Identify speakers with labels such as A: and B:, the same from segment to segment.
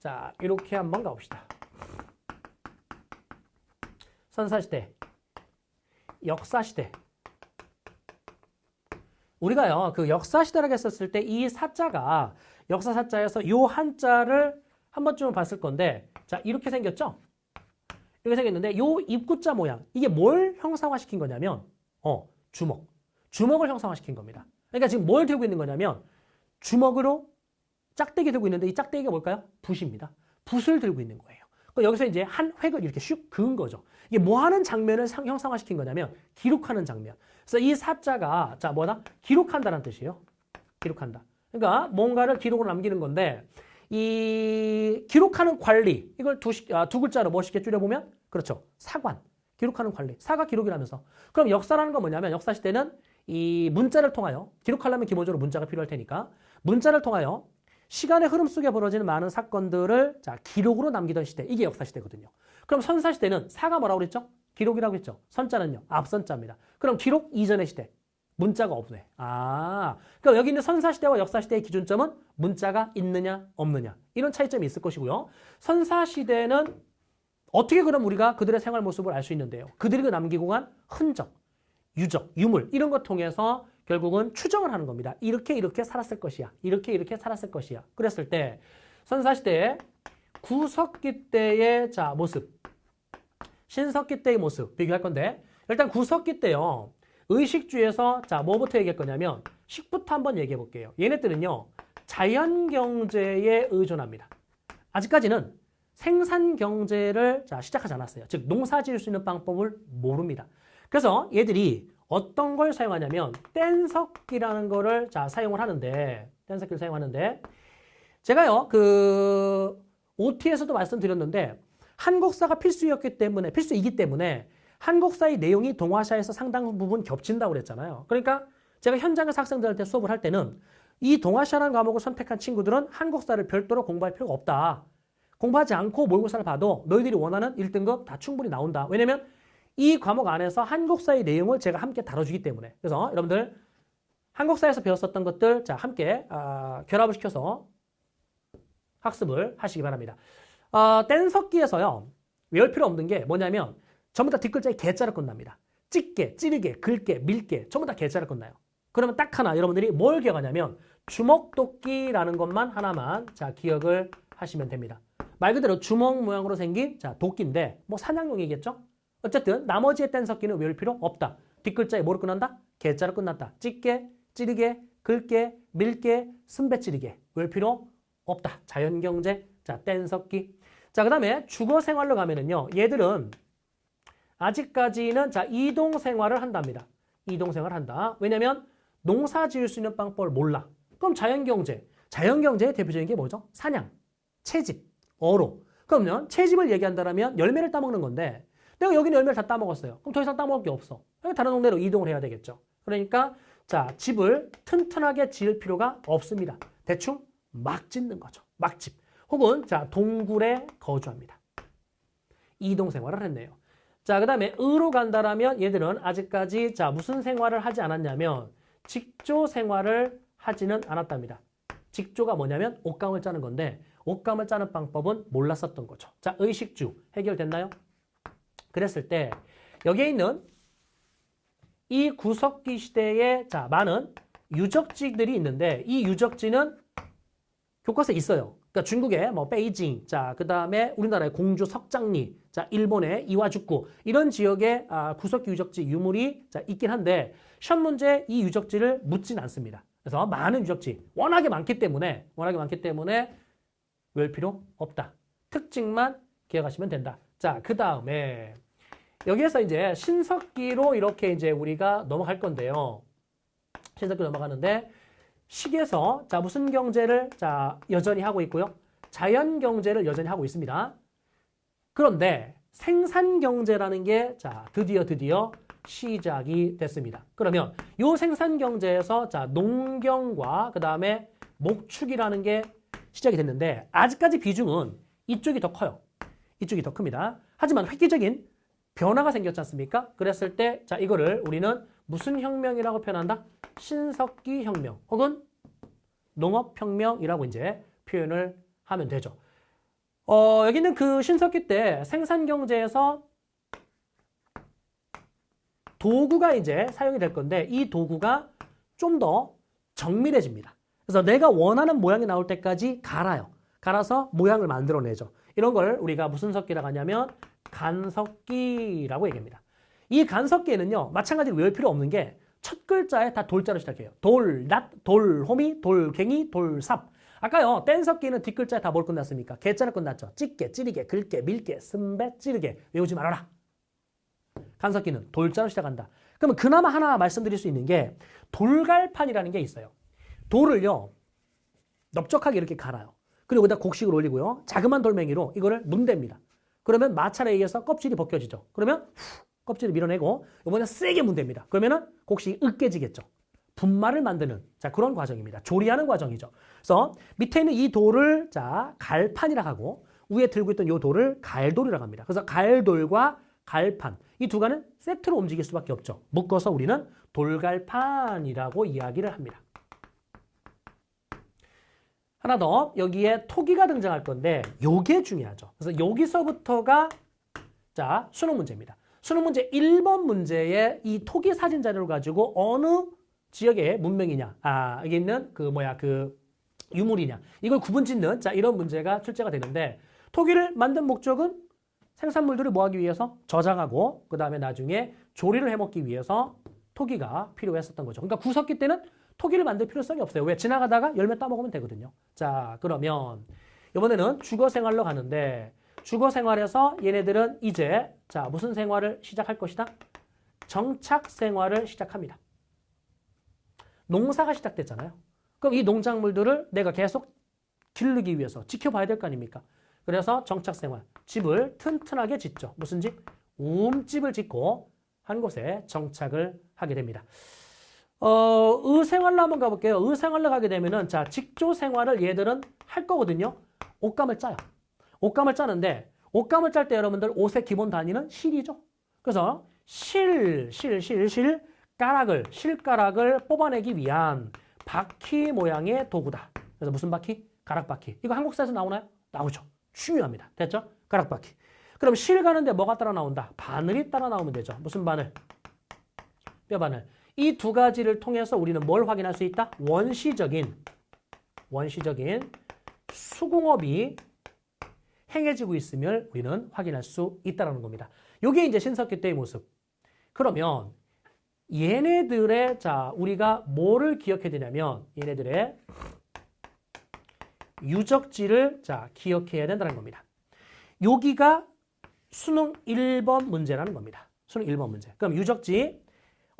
A: 자, 이렇게 한번 가봅시다. 선사시대, 역사시대. 우리가요, 그 역사시대라고 했었을 때 이 사자가 역사 사자에서 요 한자를 한 번쯤은 봤을 건데, 자, 이렇게 생겼죠? 이렇게 생겼는데, 요 입구자 모양, 이게 뭘 형상화시킨 거냐면, 어, 주먹. 주먹을 형상화시킨 겁니다. 그러니까 지금 뭘 들고 있는 거냐면, 주먹으로 짝대기 들고 있는데 이 짝대기가 뭘까요? 붓입니다. 붓을 들고 있는 거예요. 그러니까 여기서 이제 한 획을 이렇게 슉 그은 거죠. 이게 뭐 하는 장면을 상- 형상화시킨 거냐면 기록하는 장면. 그래서 이 사자가 자 뭐다? 기록한다는 뜻이에요. 기록한다. 그러니까 뭔가를 기록으로 남기는 건데 이 기록하는 관리 이걸 두, 시- 아, 두 글자로 멋있게 줄여보면 그렇죠. 사관. 기록하는 관리. 사가 기록이라면서. 그럼 역사라는 건 뭐냐면 역사 시대는 이 문자를 통하여 기록하려면 기본적으로 문자가 필요할 테니까 문자를 통하여 시간의 흐름 속에 벌어지는 많은 사건들을 자, 기록으로 남기던 시대. 이게 역사 시대거든요. 그럼 선사 시대는 사가 뭐라고 그랬죠? 기록이라고 했죠. 선자는요. 앞선자입니다. 그럼 기록 이전의 시대. 문자가 없네. 아. 그럼 여기 있는 선사 시대와 역사 시대의 기준점은 문자가 있느냐 없느냐. 이런 차이점이 있을 것이고요. 선사 시대는 어떻게 그럼 우리가 그들의 생활 모습을 알 수 있는데요. 그들이 남기고 간 흔적, 유적, 유물 이런 것 통해서 결국은 추정을 하는 겁니다. 이렇게 이렇게 살았을 것이야. 이렇게 이렇게 살았을 것이야. 그랬을 때 선사시대의 구석기 때의 자 모습, 신석기 때의 모습 비교할 건데 일단 구석기 때요. 의식주에서 자 뭐부터 얘기할 거냐면 식부터 한번 얘기해 볼게요. 얘네들은요 자연 경제에 의존합니다. 아직까지는 생산 경제를 자 시작하지 않았어요. 즉 농사 지을 수 있는 방법을 모릅니다. 그래서 얘들이 어떤 걸 사용하냐면 뗀석기라는 거를 자 사용을 하는데 뗀석기를 사용하는데 제가요 그 OT에서도 말씀드렸는데 한국사가 필수였기 때문에 필수이기 때문에 한국사의 내용이 동아시아에서 상당 부분 겹친다고 그랬잖아요. 그러니까 제가 현장에서 학생들한테 수업을 할 때는 이 동아시아라는 과목을 선택한 친구들은 한국사를 별도로 공부할 필요가 없다. 공부하지 않고 모의고사를 봐도 너희들이 원하는 1등급 다 충분히 나온다. 왜냐면 이 과목 안에서 한국사의 내용을 제가 함께 다뤄주기 때문에. 그래서 여러분들 한국사에서 배웠었던 것들 자 함께 아, 결합을 시켜서 학습을 하시기 바랍니다. 어, 뗀석기에서요 외울 필요 없는 게 뭐냐면 전부 다 뒷글자에 개자로 끝납니다. 찢게, 찌르게, 긁게, 밀게 전부 다 개자로 끝나요. 그러면 딱 하나 여러분들이 뭘 기억하냐면 주먹도끼라는 것만 하나만 자 기억을 하시면 됩니다. 말 그대로 주먹 모양으로 생긴 자 도끼인데 뭐 사냥용이겠죠? 어쨌든 나머지의 뗀석기는 외울 필요 없다. 뒷글자에 뭐로 끝난다? 개자로 끝났다. 찢게, 찌르게, 긁게, 밀게, 순배 찌르게 외울 필요 없다. 자연경제, 자 뗀석기. 자 그 다음에 주거 생활로 가면은요. 얘들은 아직까지는 자 이동 생활을 한답니다. 이동 생활을 한다. 왜냐면 농사 지을 수 있는 방법을 몰라. 그럼 자연경제. 자연경제의 대표적인 게 뭐죠? 사냥, 채집, 어로. 그러면 채집을 얘기한다면 열매를 따먹는 건데 내가 여기는 열매를 다 따먹었어요. 그럼 더 이상 따먹을 게 없어. 다른 동네로 이동을 해야 되겠죠. 그러니까 자 집을 튼튼하게 지을 필요가 없습니다. 대충 막 짓는 거죠. 막집. 혹은 자 동굴에 거주합니다. 이동 생활을 했네요. 자, 그 다음에 의로 간다라면 얘들은 아직까지 자 무슨 생활을 하지 않았냐면 직조 생활을 하지는 않았답니다. 직조가 뭐냐면 옷감을 짜는 건데 옷감을 짜는 방법은 몰랐었던 거죠. 자, 의식주 해결됐나요? 그랬을 때 여기에 있는 이 구석기 시대에 자 많은 유적지들이 있는데 이 유적지는 교과서에 있어요. 그러니까 중국의 뭐 베이징, 자 그다음에 우리나라의 공주 석장리, 자 일본의 이와주쿠 이런 지역의 아, 구석기 유적지 유물이 자 있긴 한데 시험 문제 이 유적지를 묻진 않습니다. 그래서 많은 유적지 워낙에 많기 때문에 워낙에 많기 때문에 외울 필요 없다. 특징만 기억하시면 된다. 자 그 다음에 여기에서 이제 신석기로 이렇게 이제 우리가 넘어갈 건데요. 신석기 넘어가는데 식에서 자 무슨 경제를 자 여전히 하고 있고요. 자연 경제를 여전히 하고 있습니다. 그런데 생산 경제라는 게 자 드디어 드디어 시작이 됐습니다. 그러면 이 생산 경제에서 자 농경과 그 다음에 목축이라는 게 시작이 됐는데 아직까지 비중은 이쪽이 더 커요. 이쪽이 더 큽니다. 하지만 획기적인 변화가 생겼지 않습니까? 그랬을 때, 자, 이거를 우리는 무슨 혁명이라고 표현한다? 신석기 혁명 혹은 농업혁명이라고 이제 표현을 하면 되죠. 어, 여기는 그 신석기 때 생산 경제에서 도구가 이제 사용이 될 건데 이 도구가 좀 더 정밀해집니다. 그래서 내가 원하는 모양이 나올 때까지 갈아요. 갈아서 모양을 만들어내죠. 이런 걸 우리가 무슨 석기라고 하냐면 간석기라고 얘기합니다. 이 간석기에는요, 마찬가지로 외울 필요 없는 게 첫 글자에 다 돌자로 시작해요. 돌, 낫, 돌, 호미, 돌 갱이, 돌 삽. 아까요, 뗀석기는 뒷글자에 다 뭘 끝났습니까? 개자를 끝났죠. 찢게, 찌르게, 긁게, 밀게, 쓴배, 찌르게. 외우지 말아라. 간석기는 돌자로 시작한다. 그러면 그나마 하나 말씀드릴 수 있는 게 돌갈판이라는 게 있어요. 돌을요, 넓적하게 이렇게 갈아요. 그리고 여기다 곡식을 올리고요. 자그만 돌멩이로 이거를 문댑니다. 그러면 마찰에 의해서 껍질이 벗겨지죠. 그러면 후, 껍질을 밀어내고 이번에 세게 문댑니다. 그러면은 곡식이 으깨지겠죠. 분말을 만드는 자 그런 과정입니다. 조리하는 과정이죠. 그래서 밑에 있는 이 돌을 자 갈판이라 하고 위에 들고 있던 이 돌을 갈돌이라고 합니다. 그래서 갈돌과 갈판 이 두 가는 세트로 움직일 수밖에 없죠. 묶어서 우리는 돌갈판이라고 이야기를 합니다. 하나 더 여기에 토기가 등장할 건데 요게 중요하죠. 그래서 여기서부터가 자 수능 문제입니다. 수능 문제 1번 문제에 이 토기 사진 자료를 가지고 어느 지역의 문명이냐 아 여기 있는 그 뭐야 그 유물이냐 이걸 구분 짓는 자 이런 문제가 출제가 되는데 토기를 만든 목적은 생산물들을 뭐하기 위해서 저장하고 그 다음에 나중에 조리를 해먹기 위해서 토기가 필요했었던 거죠. 그러니까 구석기 때는 토기를 만들 필요성이 없어요. 왜? 지나가다가 열매 따먹으면 되거든요. 자, 그러면 이번에는 주거 생활로 가는데 주거 생활에서 얘네들은 이제 자, 무슨 생활을 시작할 것이다? 정착 생활을 시작합니다. 농사가 시작됐잖아요. 그럼 이 농작물들을 내가 계속 기르기 위해서 지켜봐야 될 거 아닙니까? 그래서 정착 생활, 집을 튼튼하게 짓죠. 무슨 집? 움집을 짓고 한 곳에 정착을 하게 됩니다. 어, 의생활로 한번 가볼게요. 의생활로 가게 되면은, 자, 직조 생활을 얘들은 할 거거든요. 옷감을 짜요. 옷감을 짜는데, 옷감을 짤 때 여러분들 옷의 기본 단위는 실이죠. 그래서 실, 실, 실, 실, 가락을, 실가락을 뽑아내기 위한 바퀴 모양의 도구다. 그래서 무슨 바퀴? 가락바퀴. 이거 한국사에서 나오나요? 나오죠. 중요합니다. 됐죠? 가락바퀴. 그럼 실 가는데 뭐가 따라 나온다? 바늘이 따라 나오면 되죠. 무슨 바늘? 뼈바늘. 이 두 가지를 통해서 우리는 뭘 확인할 수 있다? 원시적인 원시적인 수공업이 행해지고 있음을 우리는 확인할 수 있다는 겁니다. 이게 이제 신석기 때의 모습. 그러면 얘네들의 자 우리가 뭐를 기억해야 되냐면 얘네들의 유적지를 자 기억해야 된다는 겁니다. 여기가 수능 1번 문제라는 겁니다. 수능 1번 문제. 그럼 유적지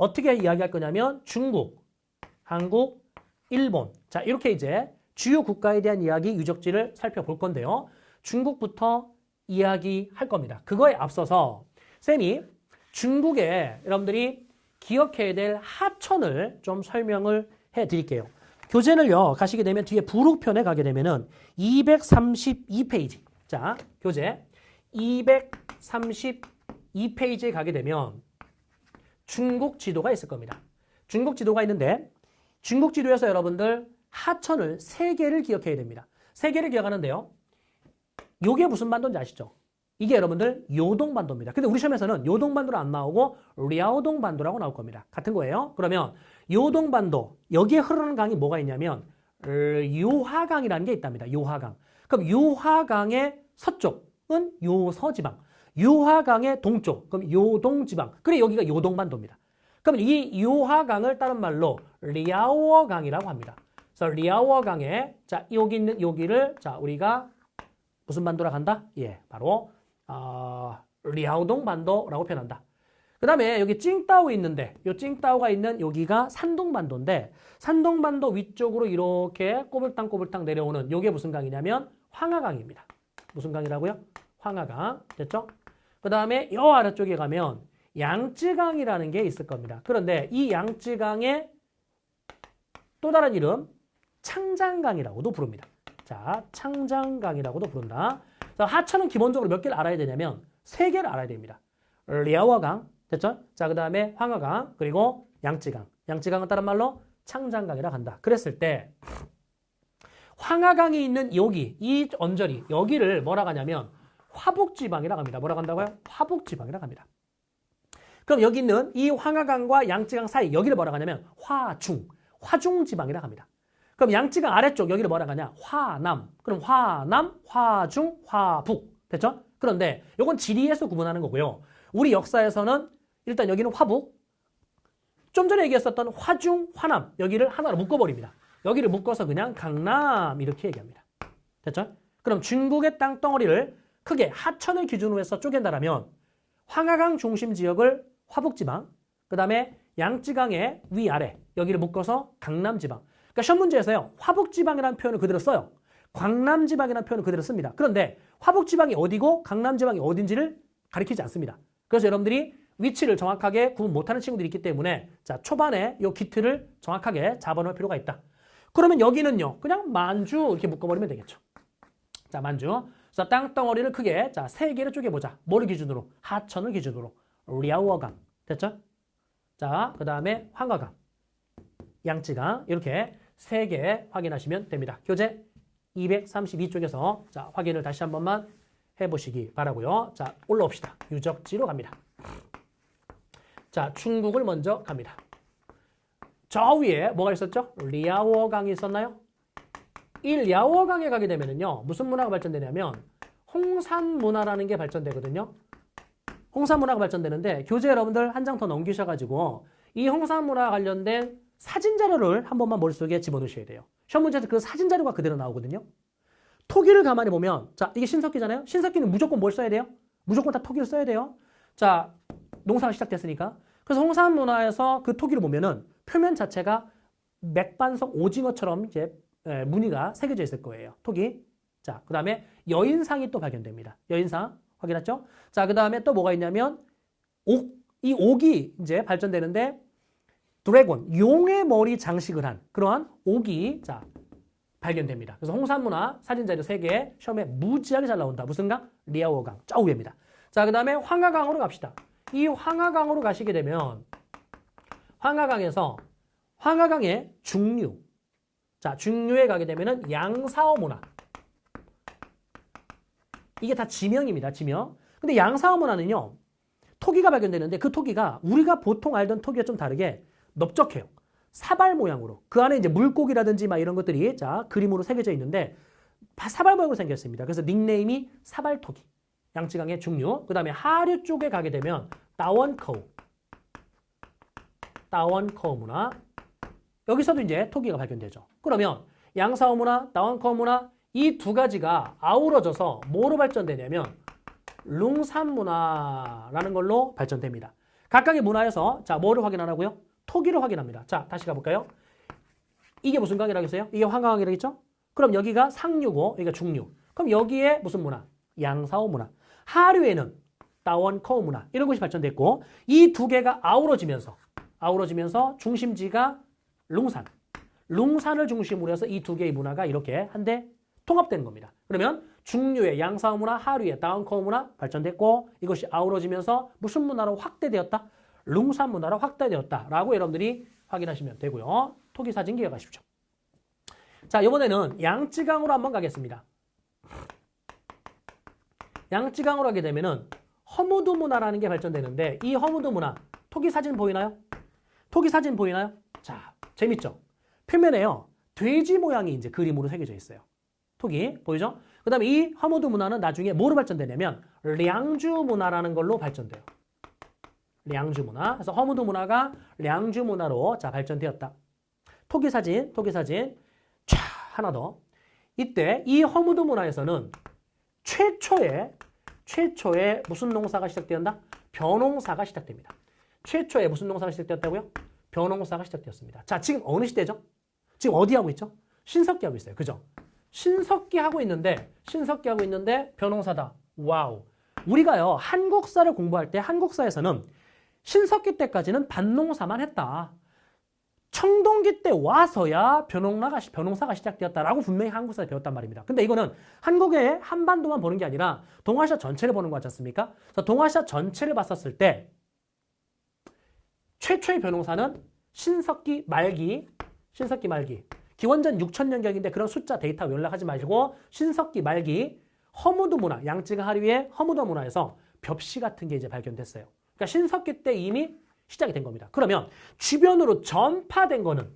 A: 어떻게 이야기할 거냐면 중국, 한국, 일본. 자, 이렇게 이제 주요 국가에 대한 이야기 유적지를 살펴볼 건데요. 중국부터 이야기할 겁니다. 그거에 앞서서 쌤이 중국에 여러분들이 기억해야 될 하천을 좀 설명을 해 드릴게요. 교재를요, 가시게 되면 뒤에 부록편에 가게 되면은 232페이지. 자, 교재 232페이지에 가게 되면 중국 지도가 있을 겁니다. 중국 지도가 있는데 중국 지도에서 여러분들 하천을 세 개를 기억해야 됩니다. 세 개를 기억하는데요. 요게 무슨 반도인지 아시죠? 이게 여러분들 요동반도입니다. 근데 우리 시험에서는 요동반도로 안 나오고 랴오동반도라고 나올 겁니다. 같은 거예요. 그러면 요동반도 여기에 흐르는 강이 뭐가 있냐면 요하강이라는 게 있답니다. 요하강. 그럼 요하강의 서쪽은 요서지방, 요하강의 동쪽, 그럼 요동 지방. 그래 여기가 요동반도입니다. 그럼 이 요하강을 다른 말로 리아오어강이라고 합니다. 그래서 리아오어강에 자 여기 있는 여기를 자 우리가 무슨 반도라 간다? 예, 바로 어, 리아오동 반도라고 표현한다. 그 다음에 여기 찡따오 있는데 이 찡따오가 있는 여기가 산동반도인데 산동반도 위쪽으로 이렇게 꼬불탕꼬불탕 내려오는 요게 무슨 강이냐면 황하강입니다. 무슨 강이라고요? 황하강. 됐죠? 그 다음에 요 아래쪽에 가면 양쯔강이라는 게 있을 겁니다. 그런데 이 양쯔강의 또 다른 이름 창장강이라고도 부릅니다. 자, 창장강이라고도 부른다. 하천은 기본적으로 몇 개를 알아야 되냐면 세 개를 알아야 됩니다. 리아워강 됐죠? 자, 그 다음에 황하강 그리고 양쯔강. 양쯔강은 다른 말로 창장강이라 한다. 그랬을 때 황하강이 있는 여기 이 언저리 여기를 뭐라 하냐면 화북지방이라고 합니다. 뭐라고 한다고요? 화북지방이라고 합니다. 그럼 여기 있는 이 황하강과 양쯔강 사이 여기를 뭐라고 하냐면 화중, 화중지방이라고 합니다. 그럼 양쯔강 아래쪽 여기를 뭐라고 하냐? 화남. 그럼 화남, 화중, 화북. 됐죠? 그런데 이건 지리에서 구분하는 거고요. 우리 역사에서는 일단 여기는 화북, 좀 전에 얘기했었던 화중, 화남 여기를 하나로 묶어버립니다. 여기를 묶어서 그냥 강남 이렇게 얘기합니다. 됐죠? 그럼 중국의 땅덩어리를 크게 하천을 기준으로 해서 쪼갠다라면 황하강 중심 지역을 화북지방, 그 다음에 양쯔강의 위아래 여기를 묶어서 강남지방. 그러니까 시험 문제에서요 화북지방이라는 표현을 그대로 써요. 광남지방이라는 표현을 그대로 씁니다. 그런데 화북지방이 어디고 강남지방이 어딘지를 가리키지 않습니다. 그래서 여러분들이 위치를 정확하게 구분 못하는 친구들이 있기 때문에 자 초반에 이 기틀을 정확하게 잡아놓을 필요가 있다. 그러면 여기는요 그냥 만주 이렇게 묶어버리면 되겠죠. 자 만주. 그래서 땅덩어리를 크게 자 세 개를 쪼개보자. 뭐를 기준으로? 하천을 기준으로. 리아워강 됐죠? 자 그 다음에 황가강, 양쯔강 이렇게 세 개 확인하시면 됩니다. 교재 232쪽에서 자 확인을 다시 한 번만 해보시기 바라고요. 자 올라옵시다. 유적지로 갑니다. 자, 중국을 먼저 갑니다. 저 위에 뭐가 있었죠? 리아워강이 있었나요? 이 리아워강에 가게 되면은요, 무슨 문화가 발전되냐면 홍산 문화라는 게 발전되거든요. 홍산 문화가 발전되는데 교재 여러분들 한 장 더 넘기셔가지고 이 홍산 문화 관련된 사진 자료를 한 번만 머릿속에 집어넣으셔야 돼요. 시험 문제에서 그 사진 자료가 그대로 나오거든요. 토기를 가만히 보면 자 이게 신석기잖아요. 신석기는 무조건 뭘 써야 돼요? 무조건 다 토기를 써야 돼요. 자 농사가 시작됐으니까. 그래서 홍산 문화에서 그 토기를 보면은 표면 자체가 맥반석 오징어처럼 이제 에, 무늬가 새겨져 있을 거예요. 토기. 자, 그 다음에 여인상이 또 발견됩니다. 여인상 확인했죠? 자, 그 다음에 또 뭐가 있냐면 옥, 이 옥이 이제 발전되는데 드래곤, 용의 머리 장식을 한 그러한 옥이 자 발견됩니다. 그래서 홍산 문화 사진 자료 3개 시험에 무지하게 잘 나온다. 무슨 강? 리아워강. 저 위입니다. 자, 그 다음에 황하강으로 갑시다. 이 황하강으로 가시게 되면 황하강에서 황하강의 중류 자 중류에 가게 되면은 양사어 문화. 이게 다 지명입니다 지명. 근데 양사어 문화는요 토기가 발견되는데 그 토기가 우리가 보통 알던 토기와 좀 다르게 넓적해요. 사발 모양으로. 그 안에 이제 물고기라든지 막 이런 것들이 자 그림으로 새겨져 있는데 사발 모양으로 생겼습니다. 그래서 닉네임이 사발토기. 양쯔강의 중류. 그 다음에 하류 쪽에 가게 되면 따원커우. 따원커우 문화. 여기서도 이제 토기가 발견되죠. 그러면 양사오 문화, 따원커우 문화 이 두 가지가 아우러져서 뭐로 발전되냐면 룽산 문화라는 걸로 발전됩니다. 각각의 문화에서 자 뭐를 확인하라고요? 토기를 확인합니다. 자 다시 가볼까요? 이게 무슨 강이라고 했어요? 이게 황강이라겠죠? 그럼 여기가 상류고 여기가 중류. 그럼 여기에 무슨 문화? 양사오 문화. 하류에는 따원커우 문화 이런 것이 발전됐고 이 두 개가 아우러지면서 아우러지면서 중심지가 룽산 룽산을 중심으로 해서 이 두 개의 문화가 이렇게 한데 통합되는 겁니다. 그러면 중류의 양사오 문화, 하류의 따원커우 문화 발전됐고 이것이 아우러지면서 무슨 문화로 확대되었다? 룽산 문화로 확대되었다라고 여러분들이 확인하시면 되고요. 토기 사진 기억하십시오. 자 이번에는 양쯔강으로 한번 가겠습니다. 양쯔강으로 하게 되면은 허무드 문화라는 게 발전되는데 이 허무드 문화 토기 사진 보이나요? 토기 사진 보이나요? 자 재밌죠? 표면에요 돼지 모양이 이제 그림으로 새겨져 있어요. 토기 보이죠? 그 다음에 이 허무드 문화는 나중에 뭐로 발전되냐면 량주 문화라는 걸로 발전돼요. 량주 문화. 그래서 허무드 문화가 량주 문화로 자 발전되었다. 토기 사진, 토기 사진. 촤 하나 더. 이때 이 허무드 문화에서는 최초의 최초의 무슨 농사가 시작되었다? 벼농사가 시작됩니다. 최초의 무슨 농사가 시작되었다고요? 벼농사가 시작되었습니다. 자, 지금 어느 시대죠? 지금 어디 하고 있죠? 신석기 하고 있어요. 그죠? 신석기 하고 있는데 신석기 하고 있는데 벼농사다. 와우. 우리가요. 한국사를 공부할 때 한국사에서는 신석기 때까지는 밭농사만 했다. 청동기 때 와서야 벼농사가, 벼농사가 시작되었다라고 분명히 한국사에 배웠단 말입니다. 근데 이거는 한국의 한반도만 보는 게 아니라 동아시아 전체를 보는 거 같지 않습니까? 그래서 동아시아 전체를 봤었을 때 최초의 벼농사는 신석기 말기, 신석기 말기, 기원전 6천년경인데 그런 숫자 데이터 연락하지 마시고 신석기 말기 허무드 문화, 양쯔강 하류의 허무드 문화에서 벽시 같은 게 이제 발견됐어요. 그러니까 신석기 때 이미 시작이 된 겁니다. 그러면 주변으로 전파된 거는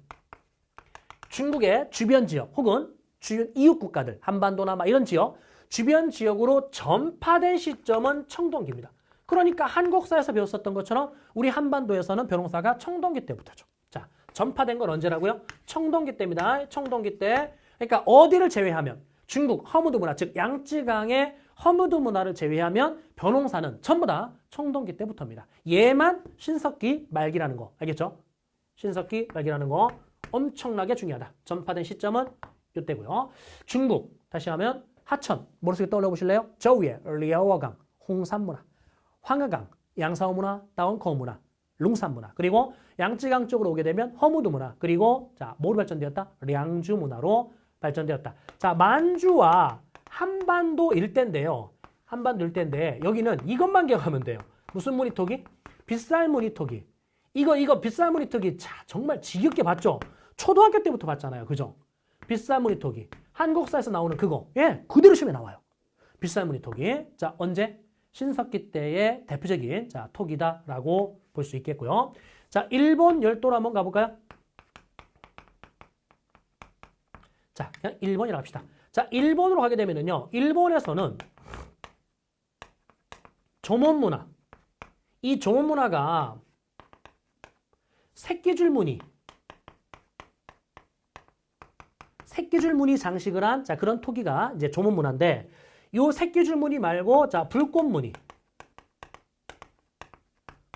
A: 중국의 주변 지역 혹은 주변 이웃 국가들, 한반도나 막 이런 지역, 주변 지역으로 전파된 시점은 청동기입니다. 그러니까 한국사에서 배웠었던 것처럼 우리 한반도에서는 변홍사가 청동기 때부터죠. 자, 전파된 건 언제라고요? 청동기 때입니다. 청동기 때. 그러니까 어디를 제외하면 중국 허무드 문화, 즉 양쯔강의 허무드 문화를 제외하면 변홍사는 전부 다 청동기 때부터입니다. 얘만 신석기 말기라는 거 알겠죠? 신석기 말기라는 거 엄청나게 중요하다. 전파된 시점은 이때고요. 중국 다시 하면 하천 머릿속에 떠올려 보실래요? 저 위에 리아워강, 홍산문화, 황하강, 양사오 문화, 다운커 문화, 룽산 문화 그리고 양쯔강 쪽으로 오게 되면 허무드 문화 그리고 자 뭐로 발전되었다? 량주 문화로 발전되었다. 자 만주와 한반도 일대인데요. 한반도 일대인데 여기는 이것만 기억하면 돼요. 무슨 무늬토기? 빗살 무늬토기. 이거 이거 빗살 무늬토기 자 정말 지겹게 봤죠? 초등학교 때부터 봤잖아요. 그죠? 빗살 무늬토기. 한국사에서 나오는 그거. 예, 그대로 시험에 나와요. 빗살 무늬토기. 자, 언제? 신석기 때의 대표적인 자, 톡이다라고 볼 수 있겠고요. 자, 일본 열도로 한번 가볼까요? 자, 그냥 1번이라고 합시다. 자, 일본으로 가게 되면은요. 일본에서는 조문 문화. 이 조문 문화가 새끼줄 무늬. 새끼줄 무늬 장식을 한 자, 그런 토기가 이제 조문 문화인데 요 새끼줄 무늬 말고 자, 불꽃 무늬.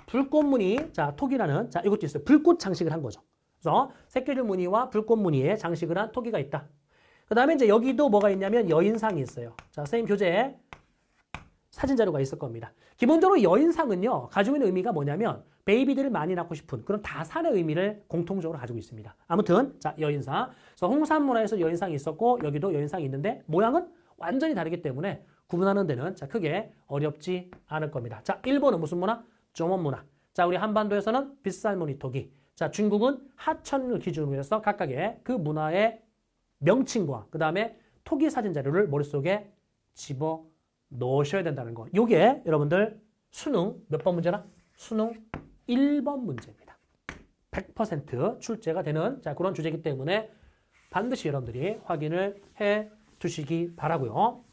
A: 불꽃 무늬, 자, 톡이라는, 자, 이것도 있어요. 불꽃 장식을 한 거죠. 그래서 새끼줄 무늬와 불꽃 무늬의 장식을 한 토기가 있다. 그 다음에 이제 여기도 뭐가 있냐면 여인상이 있어요. 자, 선생님 교재에 사진 자료가 있을 겁니다. 기본적으로 여인상은요, 가지고 있는 의미가 뭐냐면, 베이비들을 많이 낳고 싶은 그런 다산의 의미를 공통적으로 가지고 있습니다. 아무튼, 자, 여인상. 그래서 홍산 문화에서 여인상이 있었고, 여기도 여인상이 있는데, 모양은 완전히 다르기 때문에 구분하는 데는 자, 크게 어렵지 않을 겁니다. 자, 일본은 무슨 문화? 조원 문화. 자, 우리 한반도에서는 빗살 무늬 토기. 자, 중국은 하천을 기준으로 해서 각각의 그 문화의 명칭과 그 다음에 토기 사진 자료를 머릿속에 집어 넣으셔야 된다는 거. 요게 여러분들 수능 몇 번 문제나? 수능 1번 문제입니다. 100% 출제가 되는 자, 그런 주제이기 때문에 반드시 여러분들이 확인을 해 두시기 바라고요.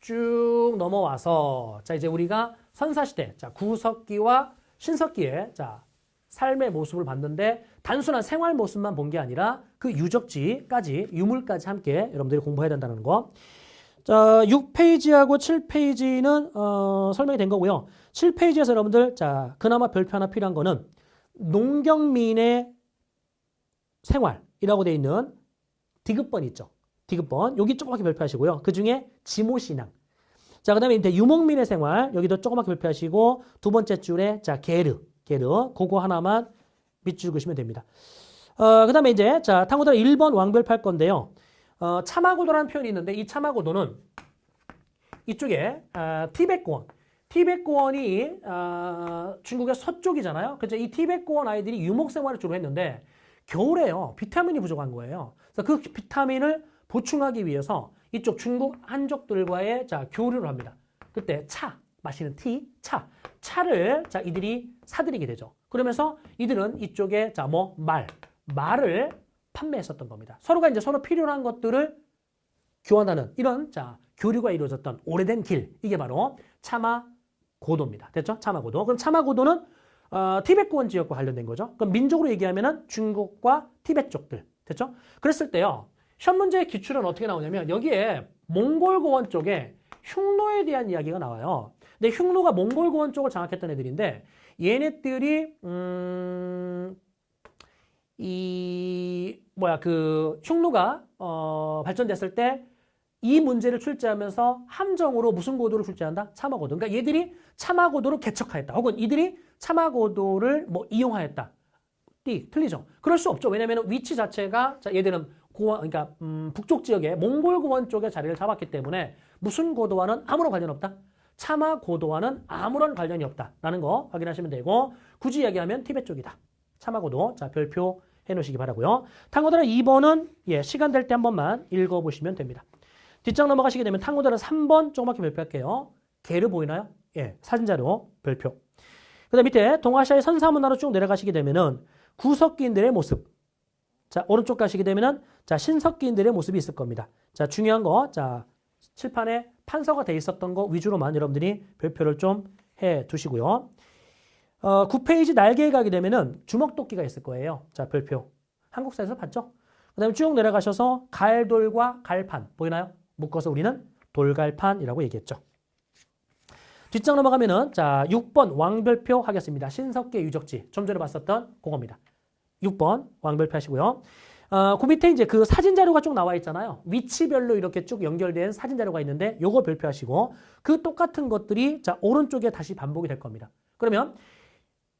A: 쭉 넘어와서 자 이제 우리가 선사시대 자 구석기와 신석기의 자 삶의 모습을 봤는데 단순한 생활 모습만 본 게 아니라 그 유적지까지 유물까지 함께 여러분들이 공부해야 된다는 거. 자 6페이지하고 7페이지는 어, 설명이 된 거고요. 7페이지에서 여러분들 자 그나마 별표 하나 필요한 거는 농경민의 생활이라고 되어 있는 디귿번 있죠. 디귿번 여기 조그맣게 별표하시고요. 그 중에 지모신앙. 자 그 다음에 이제 유목민의 생활 여기도 조그맣게 별표하시고 두 번째 줄에 자 게르 게르 그거 하나만 밑줄 그시면 됩니다. 어 그 다음에 이제 자 탐구단 1번 왕별 팔 건데요. 어 참하고도라는 표현이 있는데 이 참하고도는 이쪽에 아, 티벳고원 티벳고원이 아, 중국의 서쪽이잖아요. 그래서 이 티벳고원 아이들이 유목 생활을 주로 했는데 겨울에요 비타민이 부족한 거예요. 그래서 그 비타민을 보충하기 위해서 이쪽 중국 한족들과의 자 교류를 합니다. 그때 차 마시는 티, 차, 차를 자 이들이 사들이게 되죠. 그러면서 이들은 이쪽에 자 뭐 말, 말을 판매했었던 겁니다. 서로가 이제 서로 필요한 것들을 교환하는 이런 자 교류가 이루어졌던 오래된 길 이게 바로 차마 고도입니다. 됐죠? 차마 고도. 그럼 차마 고도는 어, 티벳 고원 지역과 관련된 거죠. 그럼 민족으로 얘기하면은 중국과 티벳 쪽들 됐죠? 그랬을 때요. 시험 문제의 기출은 어떻게 나오냐면 여기에 몽골고원 쪽에 흉노에 대한 이야기가 나와요. 근데 흉노가 몽골고원 쪽을 장악했던 애들인데 얘네들이 음, 이 뭐야 그 흉노가 어, 발전됐을 때 이 문제를 출제하면서 함정으로 무슨 고도를 출제한다? 참화고도. 그러니까 얘들이 참화고도를 개척하였다. 혹은 이들이 참화고도를 뭐 이용하였다. 띠 틀리죠. 그럴 수 없죠. 왜냐하면 위치 자체가 자 얘들은 고원 그러니까 음, 북쪽 지역에 몽골 고원 쪽에 자리를 잡았기 때문에 무슨 고도와는 아무런 관련 없다. 참화 고도와는 아무런 관련이 없다라는 거 확인하시면 되고 굳이 이야기하면 티벳 쪽이다. 참화 고도 자 별표 해놓으시기 바라고요. 탐구단어 2번은 예, 시간 될 때 한 번만 읽어보시면 됩니다. 뒷장 넘어가시게 되면 탐구단어 3번 조금밖에 별표할게요. 개를 보이나요? 예, 사진자료 별표. 그 다음 밑에 동아시아의 선사문화로 쭉 내려가시게 되면은 구석기인들의 모습. 자, 오른쪽 가시게 되면은 자, 신석기인들의 모습이 있을 겁니다. 자, 중요한 거, 자, 칠판에 판서가 돼 있었던 거 위주로만 여러분들이 별표를 좀 해 두시고요. 어, 9페이지 날개에 가게 되면은 주먹도끼가 있을 거예요. 자, 별표. 한국사에서 봤죠? 그 다음에 쭉 내려가셔서 갈돌과 갈판. 보이나요? 묶어서 우리는 돌갈판이라고 얘기했죠. 뒷장 넘어가면은 자 6번 왕별표 하겠습니다. 신석계 유적지 좀 전에 봤었던 그겁니다. 6번 왕별표 하시고요. 어, 그 밑에 이제 그 사진 자료가 쭉 나와 있잖아요. 위치별로 이렇게 쭉 연결된 사진 자료가 있는데 요거 별표하시고 그 똑같은 것들이 자 오른쪽에 다시 반복이 될 겁니다. 그러면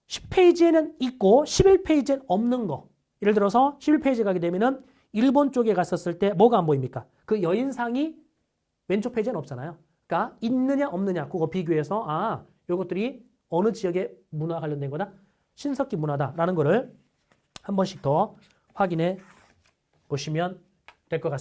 A: 10페이지에는 있고 11페이지엔 없는 거. 예를 들어서 11페이지 가게 되면은 일본 쪽에 갔었을 때 뭐가 안 보입니까? 그 여인상이 왼쪽 페이지엔 없잖아요. 그러니까? 있느냐 없느냐? 그거 비교해서 아 요것들이 어느 지역의 문화 관련된 거다? 신석기 문화다라는 거를 한 번씩 더 확인해 보시면 될 것 같습니다.